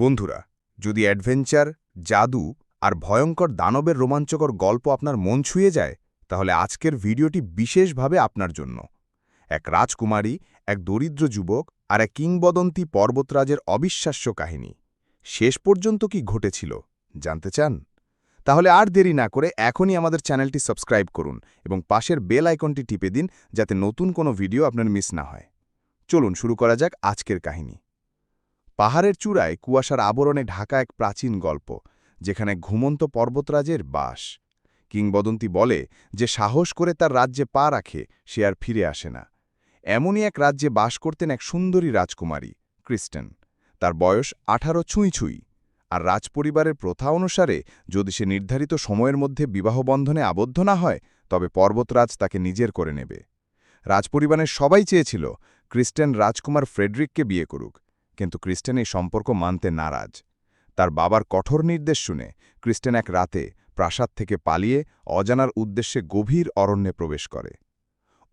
বন্ধুরা, যদি অ্যাডভেঞ্চার, জাদু আর ভয়ঙ্কর দানবের রোমাঞ্চকর গল্প আপনার মন ছুঁয়ে যায়, তাহলে আজকের ভিডিওটি বিশেষভাবে আপনার জন্য। এক রাজকুমারী, এক দরিদ্র যুবক আর এক কিংবদন্তি পর্বতরাজের অবিশ্বাস্য কাহিনী। শেষ পর্যন্ত কি ঘটেছিল, জানতে চান? তাহলে আর দেরি না করে এখনই আমাদের চ্যানেলটি সাবস্ক্রাইব করুন এবং পাশের বেল আইকনটি টিপে দিন যাতে নতুন কোনো ভিডিও আপনার মিস না হয়। চলুন শুরু করা যাক আজকের কাহিনী। পাহাড়ের চূড়ায় কুয়াশার আবরণে ঢাকা এক প্রাচীন গল্প, যেখানে ঘুমন্ত পর্বতরাজের বাস। কিংবদন্তি বলে যে সাহস করে তার রাজ্যে পা রাখে, সে আর ফিরে আসে না। এমনই এক রাজ্যে বাস করতেন এক সুন্দরী রাজকুমারী, ক্রিস্টেন। তার বয়স আঠারো ছুঁই ছুঁই। আর রাজপরিবারের প্রথা অনুসারে, যদি সে নির্ধারিত সময়ের মধ্যে বিবাহবন্ধনে আবদ্ধ না হয়, তবে পর্বতরাজ তাকে নিজের করে নেবে। রাজপরিবারের সবাই চেয়েছিল, ক্রিস্টেন রাজকুমার ফ্রেডরিককে বিয়ে করুক। কিন্তু ক্রিস্টেন এই সম্পর্ক মানতে নারাজ। তার বাবার কঠোর নির্দেশ শুনে ক্রিস্টেন এক রাতে প্রাসাদ থেকে পালিয়ে অজানার উদ্দেশ্যে গভীর অরণ্যে প্রবেশ করে।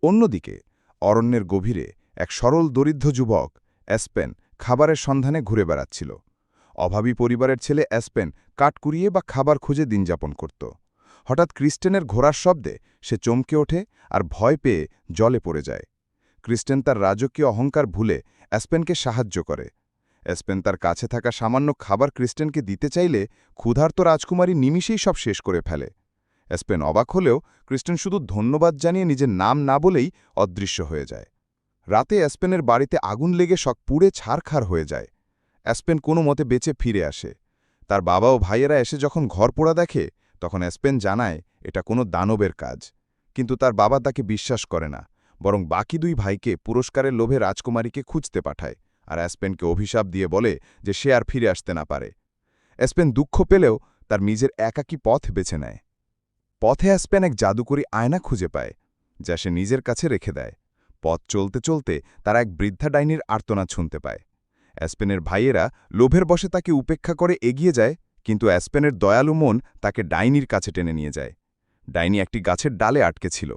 অন্যদিকে, অরণ্যের গভীরে এক সরল দরিদ্র যুবক, অ্যাসপেন, খাবারের সন্ধানে ঘুরে বেড়াচ্ছিল। অভাবী পরিবারের ছেলে অ্যাসপেন কাঠকুড়িয়ে বা খাবার খুঁজে দিনযাপন করত। হঠাৎ ক্রিস্টেনের ঘোড়ার শব্দে সে চমকে ওঠে আর ভয় পেয়ে জলে পড়ে যায়। ক্রিস্টেন তার রাজকীয় অহংকার ভুলে অ্যাসপেনকে সাহায্য করে। অ্যাসপেন তার কাছে থাকা সামান্য খাবার ক্রিস্টেনকে দিতে চাইলে ক্ষুধার্ত রাজকুমারী নিমিষেই সব শেষ করে ফেলে। অ্যাসপেন অবাক হলেও ক্রিস্টেন শুধু ধন্যবাদ জানিয়ে নিজের নাম না বলেই অদৃশ্য হয়ে যায়। রাতে অ্যাসপেনের বাড়িতে আগুন লেগে শখ পুড়ে ছাড়খার হয়ে যায়। অ্যাসপেন কোনো মতে বেঁচে ফিরে আসে। তার বাবা ও ভাইয়েরা এসে যখন ঘর পোড়া দেখে, তখন অ্যাসপেন জানায়, এটা কোনো দানবের কাজ। কিন্তু তার বাবা তাকে বিশ্বাস করে না। বরং বাকি দুই ভাইকে পুরস্কারের লোভে রাজকুমারীকে খুঁজতে পাঠায় আর অ্যাসপেনকে অভিশাপ দিয়ে বলে যে সে আর ফিরে আসতে না পারে। অ্যাসপেন দুঃখ পেলেও তার নিজের একাকী পথ বেছে নেয়। পথে অ্যাসপেন এক জাদুকরি আয়না খুঁজে পায়, যা সে নিজের কাছে রেখে দেয়। পথ চলতে চলতে তারা এক বৃদ্ধা ডাইনির আর্তনা শুনতে পায়। অ্যাসপেনের ভাইয়েরা লোভের বসে তাকে উপেক্ষা করে এগিয়ে যায়, কিন্তু অ্যাসপেনের দয়ালু মন তাকে ডাইনির কাছে টেনে নিয়ে যায়। ডাইনি একটি গাছের ডালে আটকে ছিল।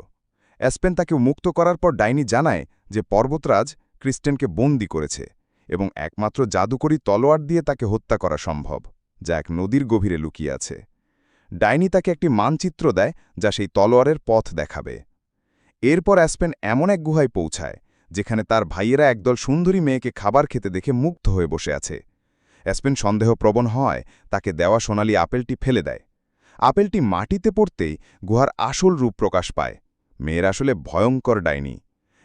অ্যাসপেন তাকে মুক্ত করার পর ডাইনি জানায় যে পর্বতরাজ ক্রিস্টেনকে বন্দি করেছে এবং একমাত্র জাদুকরি তলোয়ার দিয়ে তাকে হত্যা করা সম্ভব, যা এক নদীর গভীরে লুকিয়ে আছে। ডাইনি তাকে একটি মানচিত্র দেয় যা সেই তলোয়ারের পথ দেখাবে। এরপর অ্যাসপেন এমন এক গুহায় পৌঁছায়, যেখানে তার ভাইয়েরা একদল সুন্দরী মেয়েকে খাবার খেতে দেখে মুগ্ধ হয়ে বসে আছে। অ্যাসপেন সন্দেহপ্রবণ হয় তাকে দেওয়া সোনালি আপেলটি ফেলে দেয়। আপেলটি মাটিতে পড়তেই গুহার আসল রূপ প্রকাশ পায়। মেয়ের আসলে ভয়ঙ্কর ডাইনি।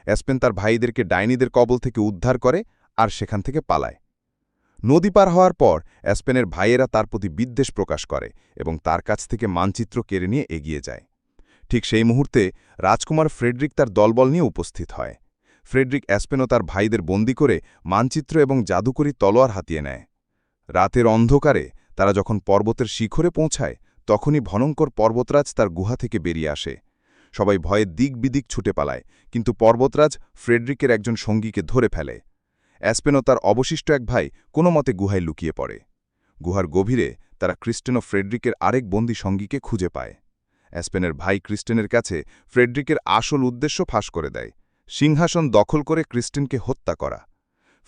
অ্যাসপেন তার ভাইদেরকে ডাইনিদের কবল থেকে উদ্ধার করে আর সেখান থেকে পালায়। নদী পার হওয়ার পর অ্যাসপেনের ভাইয়েরা তার প্রতি বিদ্বেষ প্রকাশ করে এবং তার কাছ থেকে মানচিত্র কেড়ে নিয়ে এগিয়ে যায়। ঠিক সেই মুহূর্তে রাজকুমার ফ্রেডরিক তার দলবল নিয়ে উপস্থিত হয়। ফ্রেডরিক অ্যাসপেনও তার ভাইদের বন্দি করে মানচিত্র এবং জাদুকরি তলোয়ার হাতিয়ে নেয়। রাতের অন্ধকারে তারা যখন পর্বতের শিখরে পৌঁছায়, তখনই ভয়ঙ্কর পর্বতরাজ তার গুহা থেকে বেরিয়ে আসে। সবাই ভয়ে দিক বিদিক ছুটে পালায়, কিন্তু পর্বতরাজ ফ্রেডরিকের একজন সঙ্গীকে ধরে ফেলে। অ্যাসপেনও তার অবশিষ্ট এক ভাই কোনো মতে গুহায় লুকিয়ে পড়ে। গুহার গভীরে তারা ক্রিস্টেন ও ফ্রেডরিকের আরেক বন্দী সঙ্গীকে খুঁজে পায়। অ্যাসপেনের ভাই ক্রিস্টেনের কাছে ফ্রেডরিকের আসল উদ্দেশ্য ফাঁস করে দেয়। সিংহাসন দখল করে ক্রিস্টেনকে হত্যা করা।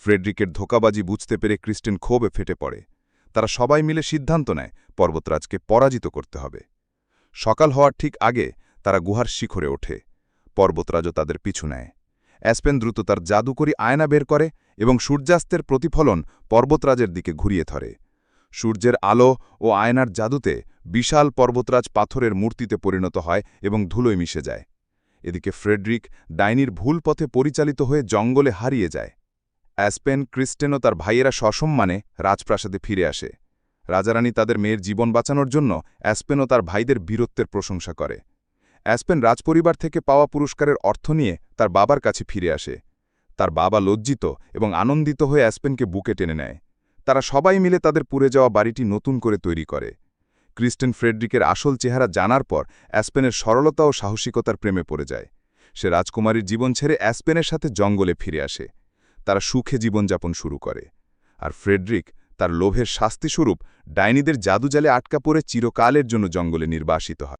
ফ্রেডরিকের ধোকাবাজি বুঝতে পেরে ক্রিস্টেন ক্ষোভে ফেটে পড়ে। তারা সবাই মিলে সিদ্ধান্ত নেয় পর্বতরাজকে পরাজিত করতে হবে। সকাল হওয়ার ঠিক আগে তারা গুহার শিখরে ওঠে। পর্বতরাজও তাদের পিছু নেয়। অ্যাসপেন দ্রুত তার জাদুকরি আয়না বের করে এবং সূর্যাস্তের প্রতিফলন পর্বতরাজের দিকে ঘুরিয়ে ধরে। সূর্যের আলো ও আয়নার জাদুতে বিশাল পর্বতরাজ পাথরের মূর্তিতে পরিণত হয় এবং ধুলোয় মিশে যায়। এদিকে ফ্রেডরিক ডাইনির ভুল পথে পরিচালিত হয়ে জঙ্গলে হারিয়ে যায়। অ্যাসপেন, ক্রিস্টেন ও তার ভাইয়েরা সসম্মানে রাজপ্রাসাদে ফিরে আসে। রাজারানী তাদের মেয়ের জীবন বাঁচানোর জন্য অ্যাসপেন ও তার ভাইদের বীরত্বের প্রশংসা করে। অ্যাসপেন রাজপরিবার থেকে পাওয়া পুরস্কারের অর্থ নিয়ে তার বাবার কাছে ফিরে আসে। তার বাবা লজ্জিত এবং আনন্দিত হয়ে অ্যাসপেনকে বুকে টেনে নেয়। তারা সবাই মিলে তাদের পুড়ে যাওয়া বাড়িটি নতুন করে তৈরি করে। ক্রিস্টেন ফ্রেডরিকের আসল চেহারা জানার পর অ্যাসপেনের সরলতা ও সাহসিকতার প্রেমে পড়ে যায়। সে রাজকুমারীর জীবন ছেড়ে অ্যাসপেনের সাথে জঙ্গলে ফিরে আসে। তারা সুখে জীবনযাপন শুরু করে। আর ফ্রেডরিক তার লোভের শাস্তিস্বরূপ ডাইনিদের জাদুজালে আটকা পড়ে চিরকালের জন্য জঙ্গলে নির্বাসিত হয়।